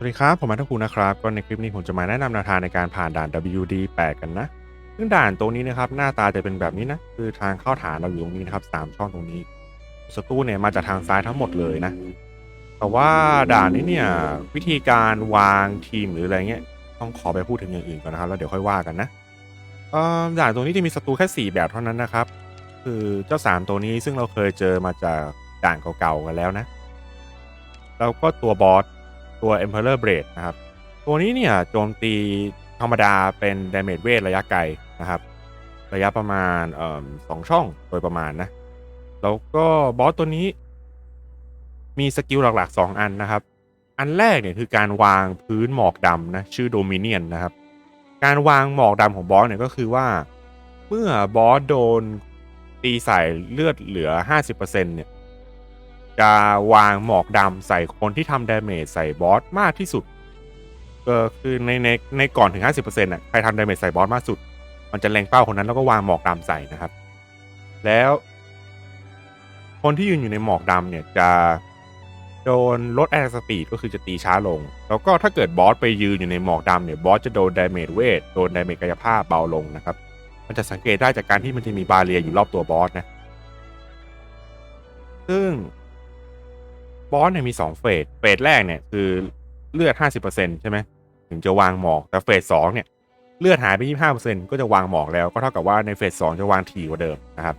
สวัสดีครับ ผมมาทักคูนะครับ ก็ในคลิปนี้ผมจะมาแนะนำแนวทางในการผ่านด่าน WD 8 กันนะ ซึ่งด่านตรงนี้นะครับหน้าตาจะเป็นแบบนี้นะ คือทางเข้าฐานเราอยู่ตรงนี้นะครับสามช่องตรงนี้ศัตรูเนี่ยมาจากทางซ้ายทั้งหมดเลยนะ แต่ว่าด่านนี้เนี่ยวิธีการวางทีมหรืออะไรเงี้ยต้องขอไปพูดถึงอย่างอื่นก่อนนะครับแล้วเดี๋ยวค่อยว่ากันนะด่านตรงนี้จะมีศัตรูแค่ 4 แบบเท่านั้นนะครับ คือเจ้า 3 ตัวนี้ซึ่งเราเคยเจอมาจากด่านเก่าๆกันแล้วนะ แล้วก็ตัวบอส ตัว Emperor Blade นะครับ ตัวนี้เนี่ยโจมตีธรรมดาเป็น Damage เวทระยะไกลนะครับ ระยะประมาณออสองช่องโดยประมาณนะ แล้วก็บอสตัวนี้ มีสกิลหลักๆ 2 อันนะครับ อันแรกเนี่ยคือการวางพื้นหมอกดำนะชื่อ Dominion นะครับ การวางหมอกดำของบอสเนี่ยก็คือว่า เมื่อบอสโดนตีใส่เลือดเหลือ 50%เนี่ย จะวางหมอกดำใส่คนที่ทำดาเมจใส่บอสมากที่สุดก็คือในในในก่อนถึง 50%น่ะใครทำดาเมจใส่บอสมากสุด มันจะเล็งเป้าคนนั้นแล้วก็วางหมอกดำใส่นะครับ แล้ว คนที่ยืนอยู่ในหมอกดำเนี่ยจะโดนลดแอร์สปีดก็คือจะตีช้าลง แล้วก็ถ้าเกิดบอสไปยืนอยู่ในหมอกดำเนี่ยบอสจะโดนดาเมจเวทโดนดาเมจกายภาพเบาลงนะครับ มันจะสังเกตได้จากการที่มันจะมีบาเรียอยู่รอบตัวบอสนะ ซึ่ง บอสเนี่ยมี2เฟสเฟสแรกเนี่ยคือเลือด 50%ใช่ไหมถึงจะวางหมอกแต่เฟส2เนี่ยเลือดหายไป 25%ก็จะวางหมอกแล้วก็เท่ากับว่าในเฟส2จะวางถี่กว่าเดิมนะครับ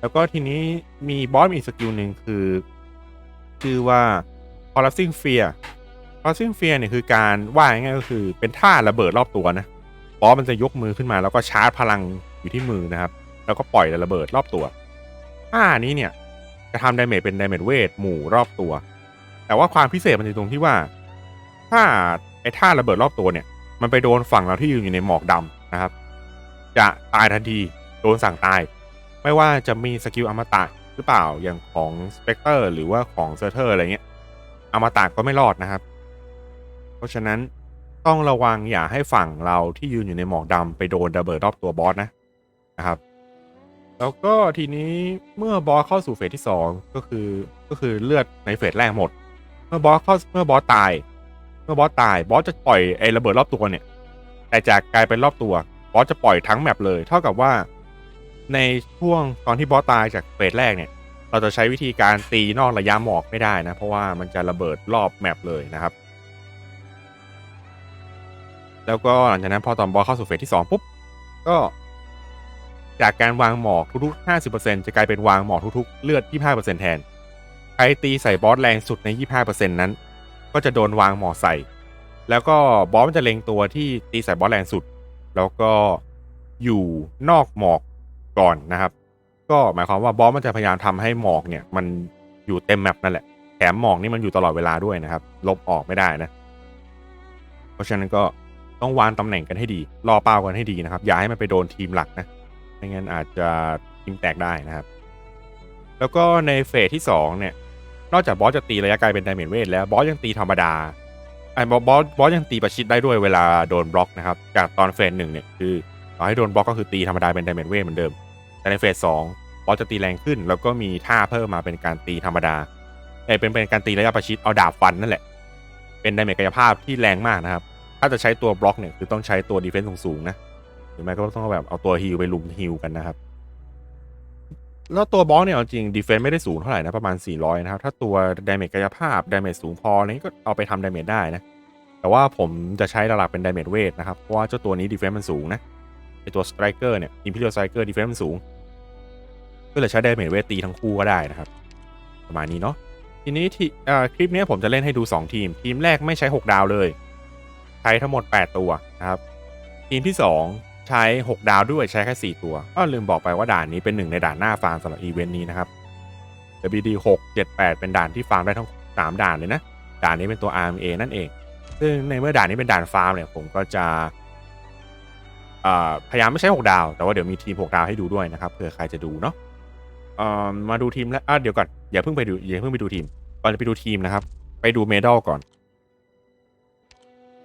แล้วก็ทีนี้มีบอสมีสกิลหนึ่งคือชื่อว่า collapsing fear collapsing fear เนี่ยคือการว่าง่ายๆก็คือเป็นท่าระเบิดรอบตัวนะบอสมันจะยกมือขึ้นมาแล้วก็ชาร์จพลังอยู่ที่มือนะครับ แล้วก็ปล่อยระเบิดรอบตัวท่านี้เนี่ย จะทำดาเมจเป็นดาเมจเวทหมู่รอบตัว แต่ว่าความพิเศษมันอยู่ตรงที่ว่า ถ้าไอ้ท่าระเบิดรอบตัวเนี่ย มันไปโดนฝั่งเราที่ยืนอยู่ในหมอกดำนะครับ จะตายทันทีโดนสั่งตาย ไม่ว่าจะมีสกิลอมตะหรือเปล่าอย่างของสเปกเตอร์หรือว่าของเซอร์เทอร์อะไรเงี้ยอมตะก็ไม่รอดนะครับ เพราะฉะนั้นต้องระวังอย่าให้ฝั่งเราที่ยืนอยู่ในหมอกดำไปโดนระเบิดรอบตัวบอสนะนะครับ แล้วก็ทีนี้เมื่อบอสเข้าสู่เฟสที่ 2 ก็คือก็คือเลือดในเฟสแรกหมด เมื่อบอสเข้าเมื่อบอสตาย เมื่อบอสตายบอสจะปล่อยไอ้ระเบิดรอบตัวเนี่ย แต่จากกลายเป็นรอบตัวบอสจะปล่อยทั้งแมปเลย เท่ากับว่า ในช่วงตอนที่บอสตายจากเฟสแรกเนี่ย เราจะใช้วิธีการตีนอกระยะหมอกไม่ได้นะ เพราะว่ามันจะระเบิดรอบแมปเลยนะครับ แล้วก็หลังจากนั้นพอตอนบอสเข้าสู่เฟสที่2ปุ๊บก็ จากการวางหมอกทุกๆ 50%จะกลายเป็นวางหมอกทุกๆ เลือด 25%แทน ใครตีใส่บอสแรงสุดใน 25%นั้น ก็จะโดนวางหมอกใส่ แล้วก็บอสมันจะเล็งตัวที่ตีใส่บอสแรงสุด แล้วก็อยู่นอกหมอกก่อนนะครับ ก็หมายความว่าบอสมันจะพยายามทำให้หมอกเนี่ย มันอยู่เต็มแมปนั่นแหละ แถมหมอกนี่มันอยู่ตลอดเวลาด้วยนะครับ ลบออกไม่ได้นะ เพราะฉะนั้นก็ต้องวางตำแหน่งกันให้ดี รอเป้ากันให้ดีนะครับ อย่าให้มันไปโดนทีมหลักนะ ไม่งั้นอาจจะทีมแตกได้นะครับ แล้วก็ในเฟสที่ 2 เนี่ย นอกจากบอสจะตีระยะไกลเป็นไดเมจเวทแล้วบอสยังตีธรรมดาไอ้บอสบอสบอสยังตีประชิดได้ด้วยเวลาโดนบล็อกนะครับ จากตอนเฟสหนึ่งเนี่ยคือต่อให้โดนบล็อกก็คือตีธรรมดาเป็นไดเมจเวทเหมือนเดิม แต่ในเฟสสองบอสจะตีแรงขึ้น แล้วก็มีท่าเพิ่มมาเป็นการตีธรรมดาเอ้เป็นเป็นการตีระยะประชิดเอาดาบฟันนั่นแหละ เป็นไดเมจกายภาพที่แรงมากนะครับ ถ้าจะใช้ตัวบล็อกเนี่ยคือต้องใช้ตัวดีเฟนซ์สูงๆนะ หรือไม่ก็ต้องแบบเอาตัวฮิลไปลุมฮิลกันนะครับ แล้วตัวบอสเนี่ยเอาจริงดีเฟนซ์ไม่ได้สูงเท่าไหร่นะประมาณ 400 นะครับ ถ้าตัวดาเมจกายภาพดาเมจสูงพอนี้ก็เอาไปทำดาเมจได้นะ แต่ว่าผมจะใช้หลักเป็นดาเมจเวทนะครับ เพราะว่าเจ้าตัวนี้ดีเฟนซ์มันสูงนะไอตัวสไตรเกอร์เนี่ยอิมพีเรียลสไตรเกอร์ดีเฟนซ์มันสูง ก็เลยใช้ดาเมจเวทตีทั้งคู่ก็ได้นะครับ ประมาณนี้เนาะทีนี้ที่อ่าคลิปนี้ผมจะเล่นให้ดู 2 ทีม ทีมแรกไม่ใช้ 6 ดาวเลย ใช้ทั้งหมด 8 ตัวนะครับ ทีมที่ 2 ใช้ 6 ดาวด้วยใช้แค่4ตัวก็ลืมบอกไปว่าด่านนี้เป็นหนึ่งในด่านหน้าฟาร์มสำหรับอีเวนต์นี้นะครับ WD 6 7 8 เป็นด่านที่ฟาร์มได้ทั้ง 3 ด่านเลยนะ ด่านนี้เป็นตัว RMA นั่นเอง ซึ่งในเมื่อด่านนี้เป็นด่านฟาร์มเนี่ยผมก็จะพยายามไม่ใช้ 6 ดาว แต่ว่าเดี๋ยวมีทีม 6 ดาวให้ดูด้วยนะครับเผื่อใครจะดูเนาะเอ่อมาดูทีมแล้วเดี๋ยวก่อนอย่าเพิ่งไปดูอย่าเพิ่งไปดูทีมก่อนจะไปดูทีมนะครับ ไปดูเมดัลก่อน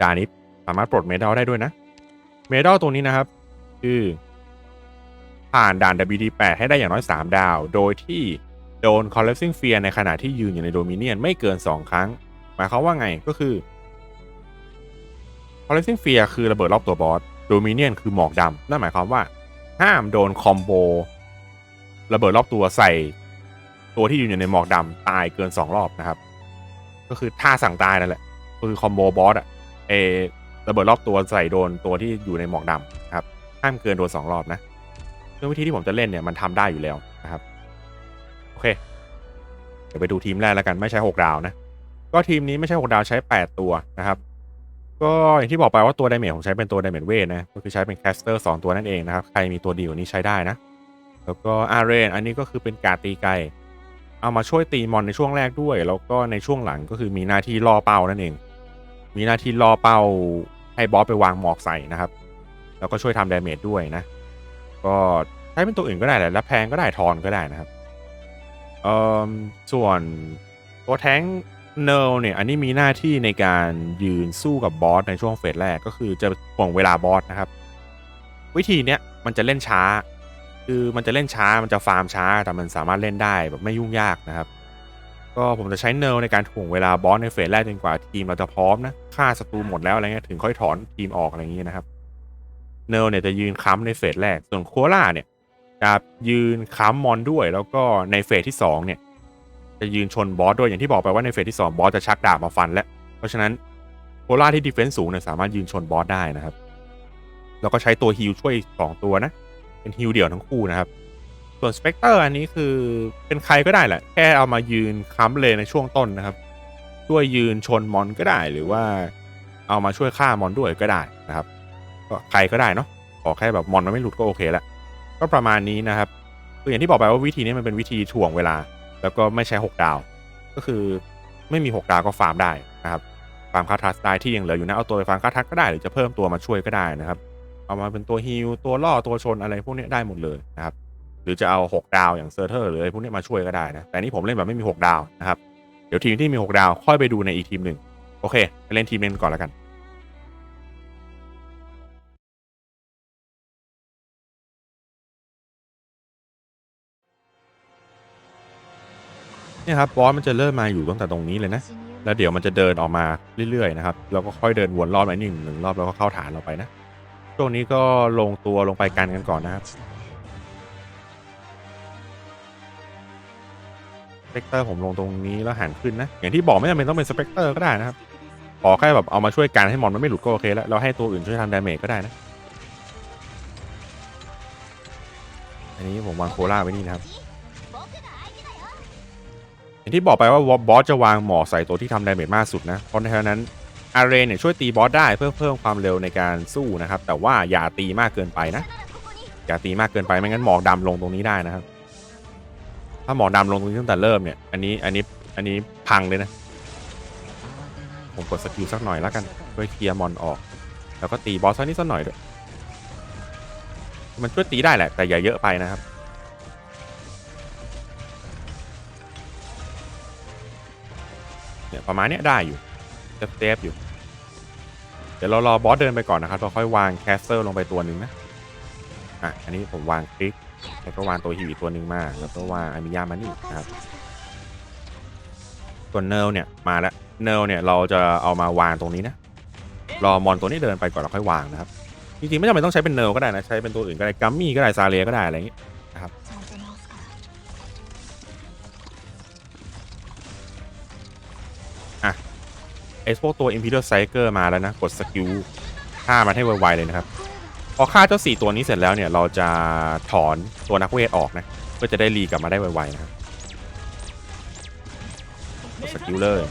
ด่านนี้สามารถปลดเมดัลได้ด้วยนะ เมดัลตัวนี้นะครับ คือผ่านด่าน WD8 ให้ได้อย่างน้อย 3 ดาว โดยที่โดน Collapsing Fear ในขณะที่ยืนอยู่ในโดมิเนียนไม่เกิน 2 ครั้ง หมายความว่าไงก็คือ Collapsing Fear คือระเบิดรอบตัวบอส Dominion คือหมอกดำนั่นหมายความว่า ห้ามโดนคอมโบระเบิดรอบตัวใส่ตัวที่อยู่ในหมอกดำตายเกิน 2 รอบนะครับ ก็คือท่าสั่งตายนั่นแหละคือคอมโบบอสอะเอ ระเบิดรอบตัวใส่โดนตัวที่อยู่ในหมอกดำครับห้ามเกินโดน2รอบนะซึ่งวิธีที่ผมจะเล่นเนี่ยมันทำได้อยู่แล้วนะครับโอเค เดี๋ยวไปดูทีมแรกแล้วกันไม่ใช่6ดาวนะก็ทีมนี้ไม่ใช่6ดาวใช้8ตัวนะครับ ก็อย่างที่บอกไปว่าตัวไดเมจผมใช้เป็นตัวไดเมจเวทนะก็คือใช้เป็นแคสเตอร์2ตัวนั่นเองนะครับใครมีตัวดีกว่านี้ใช้ได้นะ แล้วก็อาเรนอันนี้ก็คือเป็นการตีไกลเอามาช่วยตีมอนในช่วงแรกด้วย แล้วก็ในช่วงหลังก็คือมีหน้าที่ล่อเป้านั่นเอง มีหน้าที่ล่อเป้า ให้บอสไปวางหมอกใส่นะครับ แล้วก็ช่วยทำดาเมจด้วยนะ ก็ใช้เป็นตัวอื่นก็ได้แหละแล้วแพงก็ได้ทอนก็ได้นะครับเอ่อส่วนตัวแท้งเนลเนี่ยอันนี้มีหน้าที่ในการยืนสู้กับบอสในช่วงเฟสแรกก็คือจะป่วงเวลาบอสนะครับ วิธีเนี้ยมันจะเล่นช้า คือมันจะเล่นช้ามันจะฟาร์มช้าแต่มันสามารถเล่นได้แบบไม่ยุ่งยากนะครับ ก็ผมจะใช้เนลในการถ่วงเวลาบอสในเฟสแรกจนกว่าทีมเราจะพร้อมนะฆ่าศัตรูหมดแล้วอะไรเงี้ยถึงค่อยถอนทีมออกอะไรอย่างเงี้ยนะครับ เนลเนี่ยจะยืนค้ำในเฟสแรกส่วนโคล่าเนี่ยจะยืนค้ำมอนด้วย แล้วก็ในเฟสที่2เนี่ยจะยืนชนบอสด้วยอย่างที่บอกไปว่าในเฟสที่ 2 บอสจะชักดาบมาฟันแล้ว เพราะฉะนั้นโคล่าที่ดีเฟนซ์สูงเนี่ยสามารถยืนชนบอสได้นะครับ แล้วก็ใช้ตัวฮิลช่วย2ตัวนะเป็นฮิลเดี่ยวทั้งคู่นะครับ ส่วนสเปกเตอร์อันนี้คือเป็นใครก็ได้แหละ แค่เอามายืนค้ำเลยในช่วงต้นนะครับ ช่วยยืนชนมอนก็ได้หรือว่า เอามาช่วยฆ่ามอนด้วยก็ได้นะครับ ก็ใครก็ได้เนาะขอแค่แบบมอนมันไม่หลุดก็โอเคแล้วก็ประมาณนี้นะครับคืออย่างที่บอกไปว่าวิธีนี้มันเป็นวิธีถ่วงเวลา แล้วก็ไม่ใช้ 6 ดาว ก็คือไม่มี 6 ดาวก็ฟาร์มได้นะครับฟาร์มคาทัสได้ที่ยังเหลืออยู่นะเอาตัวไปฟาร์มคาทัสก็ได้หรือจะเพิ่มตัวมาช่วยก็ได้นะครับ เอามาเป็นตัวฮิลตัวล่อตัวชนอะไรพวกนี้ได้หมดเลยนะครับ รือจะเอา 6 ดาวอย่างเซอร์เทอร์หรืออะไรพวกนี้มาช่วยก็ได้นะ แต่นี่ผมเล่นแบบไม่มี 6 ดาวนะครับ เดี๋ยวทีมที่มี 6 ดาวค่อยไปดูในอีกทีมหนึ่งโอเคไปเล่นทีมเล่นก่อนแล้วกันนี่ครับบอสมันจะเริ่มมาอยู่ตั้งแต่ตรงนี้เลยนะ แล้วเดี๋ยวมันจะเดินออกมาเรื่อยๆนะครับ แล้วก็ค่อยเดินวนรอบไปหนึ่งหนึ่งรอบแล้วก็เข้าฐานเราไปนะ ช่วงนี้ก็ลงตัวลงไปกันกันก่อนนะครับ สเปกเตอร์ผมลงตรงนี้แล้วหันขึ้นนะ อย่างที่บอกไม่จำเป็นต้องเป็นสเปกเตอร์ก็ได้นะครับ ขอแค่แบบเอามาช่วยกันให้มอนมันไม่หลุดก็โอเคแล้ว เราให้ตัวอื่นช่วยทำดาเมจก็ได้นะ อันนี้ผมวางโคล่าไว้นี่นะครับ อย่างที่บอกไปว่าบอสจะวางหมอกใส่ตัวที่ทำดาเมจมากสุดนะ เพราะในนั้น อาเรนเนี่ยช่วยตีบอสได้เพื่อเพิ่มความเร็วในการสู้นะครับ แต่ว่าอย่าตีมากเกินไปนะ อย่าตีมากเกินไปไม่งั้นหมอกดำลงตรงนี้ได้นะครับ ถ้าหมอดำลงตรงนี้ตั้งแต่เริ่มเนี่ย อันนี้ อันนี้ อันนี้พังเลยนะ ผมกดสกิลสักหน่อยแล้วกันช่วยเคลียร์มอนออก แล้วก็ตีบอสสักนิดสักหน่อยด้วย มันช่วยตีได้แหละ แต่อย่าเยอะไปนะครับ เนี่ยประมาณเนี้ยได้อยู่เซฟอยู่ เดี๋ยวเรารอบอสเดินไปก่อนนะครับ เราค่อยวางแคสเซอร์ลงไปตัวหนึ่งนะ อะ อันนี้ผมวางคลิก แล้วก็วางตัวฮิวอีกตัวหนึ่งมา แล้วก็วางอามิยามานี่นะครับส่วนเนลเนี่ยมาแล้ว เนลเนี่ยเราจะเอามาวางตรงนี้นะ รอมอนตัวนี้เดินไปก่อนเราค่อยวางนะครับ จริงๆไม่จำเป็นต้องใช้เป็นเนลก็ได้นะ ใช้เป็นตัวอื่นก็ได้ กัมมี่ก็ได้ ซาเลียก็ได้อะไรอย่างงี้ไอพวกตัว Imperial Striker มาแล้วนะ กดสกิลฆ่ามันให้ไวๆเลยนะครับ พอฆ่าเจ้าสี่ตัวนี้เสร็จแล้วเนี่ยเราจะถอนตัวนักเวทออกนะเพื่อจะได้รีกลับมาได้ไวๆนะครับกดสกิลเลย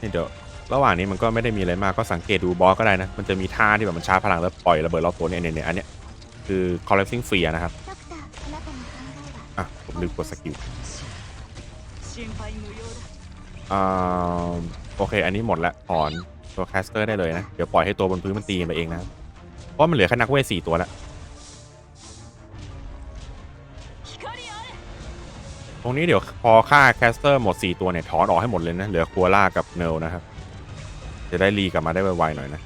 นี่เดี๋ยวระหว่างนี้มันก็ไม่ได้มีอะไรมากก็สังเกตดูบอสก็ได้นะ มันจะมีท่าที่แบบมันชาร์จพลังแล้วปล่อยระเบิดรอบตัวเนี่ยเนี่ยเนี่ยอันเนี้ยคือ collapsing fear นะครับ อะ ผมลืมกดสกิล อ่าโอเค อันนี้หมดละถอนตัวแคสเตอร์ได้เลยนะ เดี๋ยวปล่อยให้ตัวบนพื้นมันตีไปเองนะ เพราะมันเหลือแค่นักเวทสี่ตัวละตรงนี้เดี๋ยวพอฆ่าแคสเตอร์หมด 4 ตัวเนี่ยถอนออกให้หมดเลยนะ เหลือคัวล่ากับเนลนะครับ จะได้รีกลับมาได้ไวๆหน่อยนะ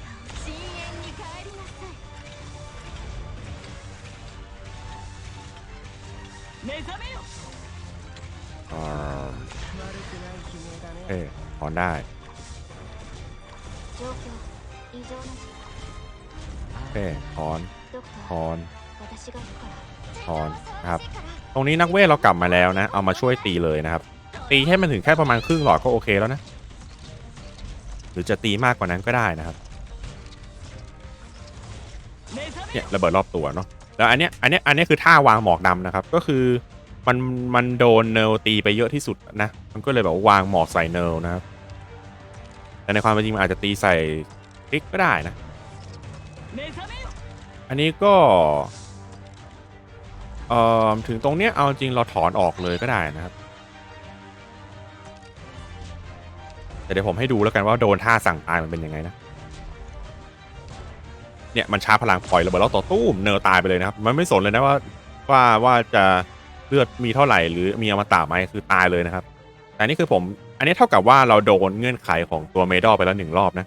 เออถอนได้เออถอนถอนถอนนะครับ ตรงนี้นักเวทเรากลับมาแล้วนะ เอามาช่วยตีเลยนะครับ ตีให้มันถึงแค่ประมาณครึ่งหลอดก็โอเคแล้วนะ หรือจะตีมากกว่านั้นก็ได้นะครับ เนี่ยระเบิดรอบตัวเนาะ แล้วอันเนี้ย อันเนี้ย อันเนี้ยคือท่าวางหมอกดำนะครับ ก็คือ มันมันโดนเนลตีไปเยอะที่สุดนะ มันก็เลยแบบวางหมอกใส่เนลนะครับ แต่ในความเป็นจริงมันอาจจะตีใส่คลิกก็ได้นะ อันนี้ก็เอ่อถึงตรงเนี้ยเอาจริงเราถอนออกเลยก็ได้นะครับแต่เดี๋ยวผมให้ดูแล้วกันว่าโดนท่าสั่งตายมันเป็นยังไงนะ เนี่ยมันชาร์จพลังปล่อยระเบิดแล้วต่อตู้มเนอตายไปเลยนะครับ มันไม่สนเลยนะว่าว่าว่าจะ เลือดมีเท่าไหร่หรือมีอมตะไหมคือตายเลยนะครับ แต่นี่คือผมอันนี้เท่ากับว่าเราโดนเงื่อนไขของตัวเมดอลไปแล้วหนึ่งรอบนะ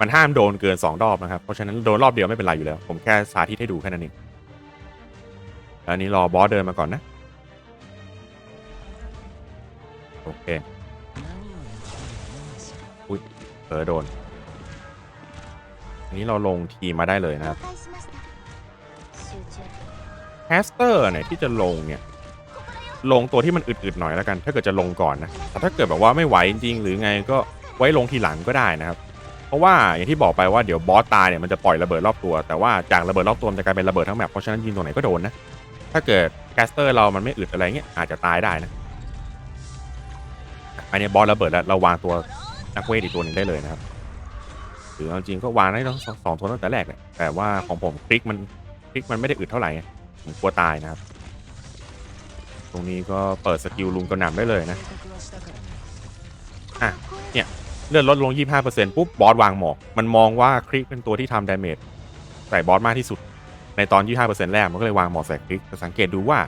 มันห้ามโดนเกิน 2 รอบนะครับ เพราะฉะนั้นโดนรอบเดียวไม่เป็นไรอยู่แล้ว ผมแค่สาธิตให้ดูแค่นั้นเองอันนี้รอบอสเดินมาก่อนนะ โอเค อุ้ยเออโดน อันนี้เราลงทีมาได้เลยนะครับแฮสเตอร์เนี่ยที่จะลงเนี่ย ลงตัวที่มันอึดๆหน่อยแล้วกัน ถ้าเกิดจะลงก่อนนะแต่ถ้าเกิดแบบว่าไม่ไหวจริงหรือไงก็ไว้ลงทีหลังก็ได้นะครับ เพราะว่าอย่างที่บอกไปว่าเดี๋ยวบอสตายเนี่ยมันจะปล่อยระเบิดรอบตัว แต่ว่าจากระเบิดรอบตัวมันจะกลายเป็นระเบิดทั้งแมปเพราะฉะนั้นยิงตรงไหนก็โดนนะถ้าเกิดแคสเตอร์เรามันไม่อึดอะไรเงี้ยอาจจะตายได้นะอันนี้บอสระเบิดแล้วเราวางตัวนักเวทอีกตัวหนึ่งได้เลยนะครับหรือเอาจริงก็วางได้ทั้งสองสองตัวตั้งแต่แรกเลยแต่ว่าของผมคลิกมันคลิกมันไม่ได้อึดเท่าไหร่ผมกลัวตายนะครับ ตรงนี้ก็เปิดสกิลลุงกระหน่ำได้เลยนะอะเนี่ยเลือดลดลง 25%ปุ๊บบอสวางหมอก มันมองว่าคลิกเป็นตัวที่ทำดาเมจใส่บอสมากที่สุด ในตอน 25%แรกมันก็เลยวางหมอกใส่คลิกสังเกตดูว่า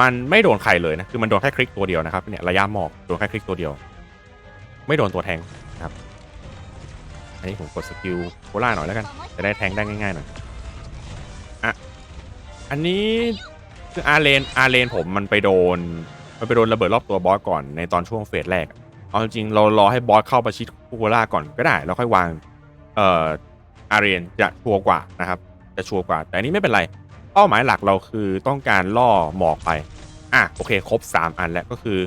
มันไม่โดนใครเลยนะคือมันโดนแค่คลิกตัวเดียวนะครับเนี่ยระยะหมอกโดนแค่คลิกตัวเดียว ไม่โดนตัวแทงครับ อันนี้ผมกดสกิลโคล่าหน่อยแล้วกันจะได้แทงได้ง่ายๆหน่อยอะอันนี้ คืออาร์เลนอาร์เลนผมมันไปโดน มันไปโดนระเบิดรอบตัวบอสก่อนในตอนช่วงเฟสแรกอะเอาจริงๆเรารอให้บอสเข้าประชิดคูโกล่าก่อนก็ได้ แล้วค่อยวางเอ่ออาเรีนจะชัวร์กว่านะครับ จะชัวร์กว่า แต่อันนี้ไม่เป็นไร เป้าหมายหลักเราคือต้องการล่อหมอกไป อะโอเค ครบ 3 อันแล้วก็คือ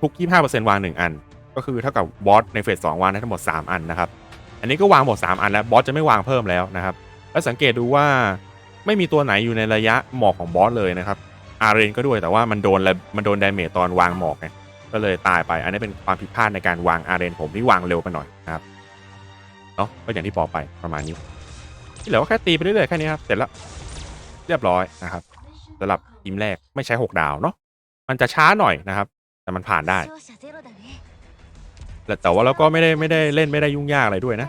ทุก 25%วาง 1 อัน ก็คือเท่ากับบอสในเฟส2วางได้ทั้งหมด 3 อันนะครับ อันนี้ก็วางหมด 3 อันแล้วบอสจะไม่วางเพิ่มแล้วนะครับ แล้วสังเกตดูว่า ไม่มีตัวไหนอยู่ในระยะหมอกของบอสเลยนะครับ อารีนก็ด้วยแต่ว่ามันโดนแลมันโดนดาเมจตอนวางหมอกไงก็เลยตายไป อันนี้เป็นความผิดพลาดในการวางอารีนผมที่วางเร็วไปหน่อยนะครับเนาะก็อย่างที่บอกไปประมาณนี้ที่เหลือก็แค่ตีไปเรื่อยๆแค่นี้ครับเสร็จแล้วเรียบร้อยนะครับสำหรับทีมแรกไม่ใช้ 6 ดาวเนาะมันจะช้าหน่อยนะครับ แต่มันผ่านได้ แต่ว่าเราก็ไม่ได้ไม่ได้เล่นไม่ได้ยุ่งยากอะไรด้วยนะ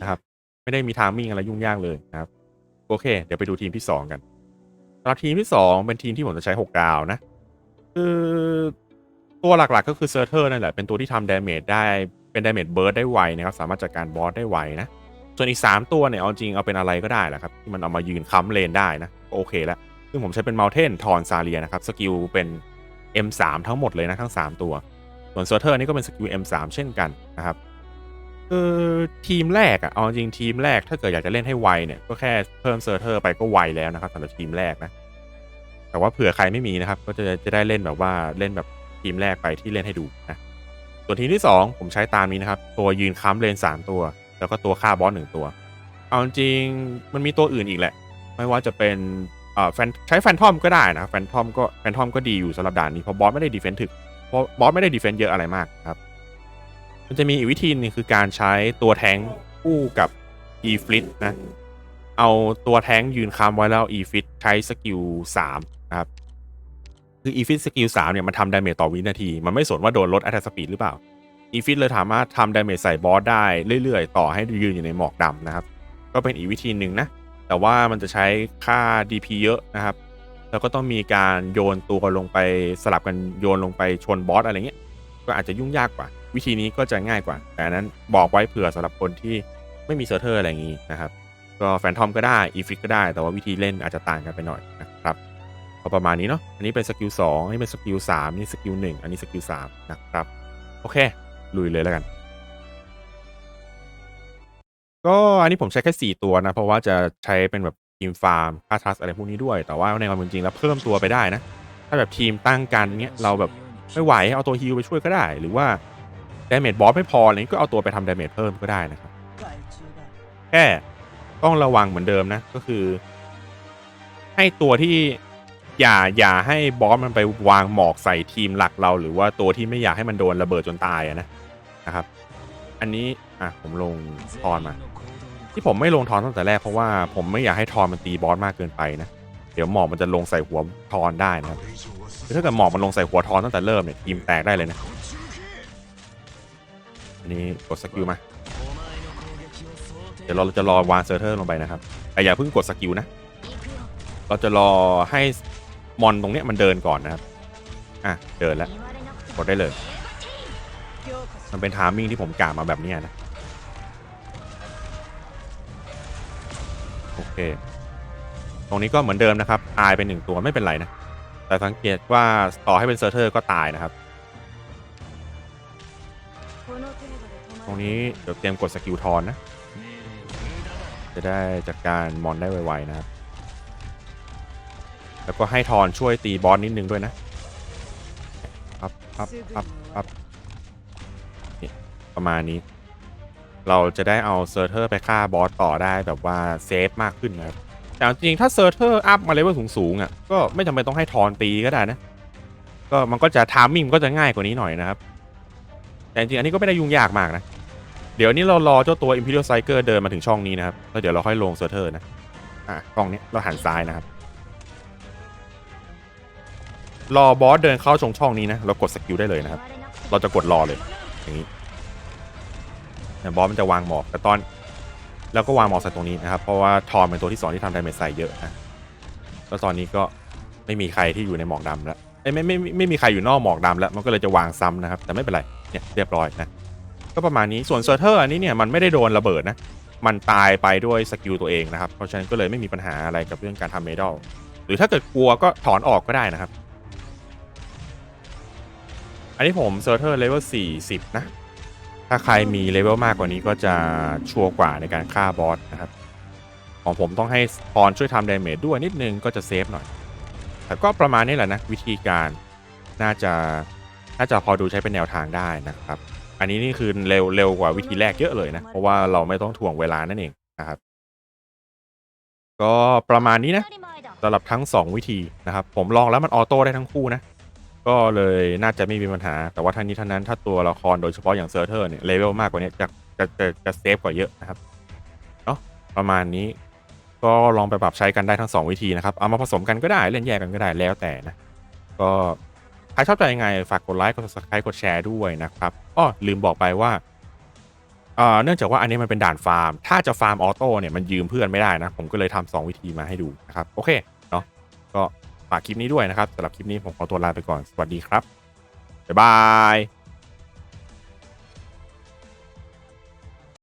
นะครับ ไม่ได้มีทามมิ่งอะไรยุ่งยากเลยนะครับ โอเค เดี๋ยวไปดูทีมที่ 2 กันสำหรับทีมที่ 2 เป็นทีมที่ผมจะใช้ 6 ดาวนะ คือตัวหลักๆก็คือเซอร์เทอร์นั่นแหละ เป็นตัวที่ทำดาเมจได้เป็นดาเมจเบิร์ดได้ไวนะครับ สามารถจัดการบอสได้ไวนะ ส่วนอีก 3 ตัวเนี่ยเอาจริงเอาเป็นอะไรก็ได้แหละครับ ที่มันเอามายืนค้ำเลนได้นะ โอเคแล้วซึ่งผมใช้เป็นเมลเทนทอนซาเลียนะครับสกิลเป็น M3 ทั้งหมดเลยนะทั้ง 3 ตัว ส่วนเซอร์เทอร์นี่ก็เป็นสกิล M3 เช่นกันนะครับ คือทีมแรกอะเอาจริงทีมแรกถ้าเกิดอยากจะเล่นให้ไวเนี่ยก็แค่เพิ่มเซอร์เทอร์ไปก็ไวแล้วนะครับสำหรับทีมแรกนะ แต่ว่าเผื่อใครไม่มีนะครับ ก็จะจะได้เล่นแบบว่าเล่นแบบทีมแรกไปที่เล่นให้ดูนะส่วนทีมที่ 2 ผมใช้ตามนี้นะครับ ตัวยืนค้ำเลน 3 ตัว แล้วก็ตัวฆ่าบอสหนึ่งตัว เอาจริงมันมีตัวอื่นอีกแหละ ไม่ว่าจะเป็นเอ่อแฟนใช้แฟนทอมก็ได้นะแฟนทอมก็แฟนทอมก็ดีอยู่สำหรับด่านนี้เพราะบอสไม่ได้ดีเฟนถึกเพราะบอสไม่ได้ดีเฟนเยอะอะไรมากครับ มันจะมีอีกวิธีนึงคือการใช้ตัวแทงคู่กับ e f l i t นะ เอาตัวแทงยืนค้ำไว้แล้ว e f l i t ใช้สกิล3นะครับ คือ e f i t สกิล3เนี่ยมันทำดาเมจต่อวินาที มันไม่สนว่าโดนลด attack speed หรือเปล่า e f i t เลยสามารถทำดาเมจใส่บอสได้เรื่อยๆ ต่อให้ยืนอยู่ในหมอกดำนะครับ ก็เป็นอีกวิธีหนึ่งนะ แต่ว่ามันจะใช้ค่า DP เยอะนะครับ แล้วก็ต้องมีการโยนตัวลงไปสลับกันโยนลงไปชนบอสอะไรเงี้ย ก็อาจจะยุ่งยากกว่า วิธีนี้ก็จะง่ายกว่า แต่นั้นบอกไว้เผื่อสำหรับคนที่ไม่มีเซอร์เทอร์อะไรอย่างนี้นะครับก็แฟนทอมก็ได้อีฟิกก็ได้ แต่ว่าวิธีเล่นอาจจะต่างกันไปหน่อยนะครับก็ประมาณนี้เนาะอันนี้เป็นสกิลสองอันนี้เป็นสกิลสามอันนี่สกิลหนึ่งอันนี้สกิลสามนะครับโอเค ลุยเลยแล้วกัน ก็อันนี้ผมใช้แค่4ตัวนะ เพราะว่าจะใช้เป็นแบบทีมฟาร์มค่าทัสอะไรพวกนี้ด้วย แต่ว่าในความเป็นจริงแล้วเพิ่มตัวไปได้นะ ถ้าแบบทีมตั้งกันเนี้ยเราแบบไม่ไหวเอาตัวฮิลไปช่วยก็ได้ หรือว่า ดเมจบอสไม่พออะไรก็เอาตัวไปทำดาเมจเพิ่มก็ได้นะครับ แค่ต้องระวังเหมือนเดิมนะก็คือ ให้ตัวที่อย่าอย่าให้บอสมันไปวางหมอกใส่ทีมหลักเรา หรือว่าตัวที่ไม่อยากให้มันโดนระเบิดจนตายนะนะครับ อันนี้อะผมลงทอนมา ที่ผมไม่ลงทอนตั้งแต่แรกเพราะว่าผมไม่อยากให้ทอนมันตีบอสมากเกินไปนะเดี๋ยวหมอกมันจะลงใส่หัวทอนได้นะครับถ้าเกิดหมอกมันลงใส่หัวทอนตั้งแต่เริ่มเนี่ยทีมแตกได้เลยนะ อันนี้กดสกิลมา เดี๋ยวเราจะรอวานเซอร์เทอร์ลงไปนะครับแต่อย่าเพิ่งกดสกิลนะ เราจะรอให้มอนตรงเนี้ยมันเดินก่อนนะครับ อะ เดินแล้ว กดได้เลย มันเป็นทามิ่งที่ผมกล่าวมาแบบนี้นะ โอเค ตรงนี้ก็เหมือนเดิมนะครับ ตายไปหนึ่งตัวไม่เป็นไรนะ แต่สังเกตว่าต่อให้เป็นเซอร์เทอร์ก็ตายนะครับ ตรงนี้เดี๋ยวเตรียมกดสกิลทอนนะ จะได้จัดการมอนได้ไวๆนะครับ แล้วก็ให้ทอนช่วยตีบอสนิดนึงด้วยนะอัพอัพอัพอัพประมาณนี้ เราจะได้เอาเซิร์เทอร์ไปฆ่าบอสต่อได้แบบว่าเซฟมากขึ้นนะครับแต่จริงถ้าเซิร์เทอร์อัพมาเลเวลสูงๆอะก็ไม่จำเป็นต้องให้ทอนตีก็ได้นะ ก็มันก็จะทามมิ่งก็จะง่ายกว่านี้หน่อยนะครับ แต่จริงอันนี้ก็ไม่ได้ยุ่งยากมากนะ เดี๋ยวนี้เรารอเจ้าตัว Imperial Cyger เดินมาถึงช่องนี้นะครับ แล้วเดี๋ยวเราค่อยลงเซอร์เทอร์นะ อะกล้องนี้เราหันซ้ายนะครับ รอบอสเดินเข้าชงช่องนี้นะ เรากดสกิลได้เลยนะครับ เราจะกดรอเลย อย่างนี้เนี่ยบอสมันจะวางหมอกแต่ตอน แล้วก็วางหมอกใส่ตรงนี้นะครับ เพราะว่าทอมเป็นตัวที่สองที่ทำดาเมจใส่เยอะนะแล้วตอนนี้ก็ไม่มีใครที่อยู่ในหมอกดำแล้วไม่ไม่ไม่ไม่มีใครอยู่นอกหมอกดำแล้ว มันก็เลยจะวางซ้ำนะครับ แต่ไม่เป็นไร เนี่ยเรียบร้อยนะ ก็ประมาณนี้ส่วนเซอร์เทอร์อันนี้เนี่ยมันไม่ได้โดนระเบิดนะ มันตายไปด้วยสกิลตัวเองนะครับ เพราะฉะนั้นก็เลยไม่มีปัญหาอะไรกับเรื่องการทำเมดัลหรือถ้าเกิดกลัวก็ถอนออกก็ได้นะครับ อันนี้ผมเซอร์เทอร์เลเวล40 นะ ถ้าใครมีเลเวลมากกว่านี้ก็จะชัวร์กว่าในการฆ่าบอสนะครับ ของผมต้องให้พรช่วยทำดาเมจด้วยนิดนึงก็จะเซฟหน่อย แต่ก็ประมาณนี้แหละนะวิธีการน่าจะน่าจะพอดูใช้เป็นแนวทางได้นะครับ อันนี้นี่คือเร็วเร็วกว่าวิธีแรกเยอะเลยนะ เพราะว่าเราไม่ต้องถ่วงเวลานั่นเองนะครับ ก็ประมาณนี้นะสำหรับทั้ง 2 วิธีนะครับ ผมลองแล้วมันออโต้ได้ทั้งคู่นะ ก็เลยน่าจะไม่มีปัญหา แต่ว่าทั้งนี้ทั้งนั้นถ้าตัวละครโดยเฉพาะอย่างเซอร์เทอร์เนี่ยเลเวลมากกว่านี้จะจะจะจะเซฟกว่าเยอะนะครับเนาะประมาณนี้ก็ลองไปปรับใช้กันได้ทั้ง 2 วิธีนะครับ เอามาผสมกันก็ได้เล่นแยกกันก็ได้แล้วแต่นะ ก็ ใครชอบใจยังไง ฝากกดไลค์ กด subscribe กดแชร์ด้วยนะครับอ้อลืมบอกไปว่าเอ่อเนื่องจากว่าอันนี้มันเป็นด่านฟาร์ม ถ้าจะฟาร์มออโต้เนี่ยมันยืมเพื่อนไม่ได้นะ ผมก็เลยทำสองวิธีมาให้ดูนะครับ โอเคเนาะก็ฝากคลิปนี้ด้วยนะครับสำหรับคลิปนี้ผมขอตัวลาไปก่อน สวัสดีครับ บ๊ายบาย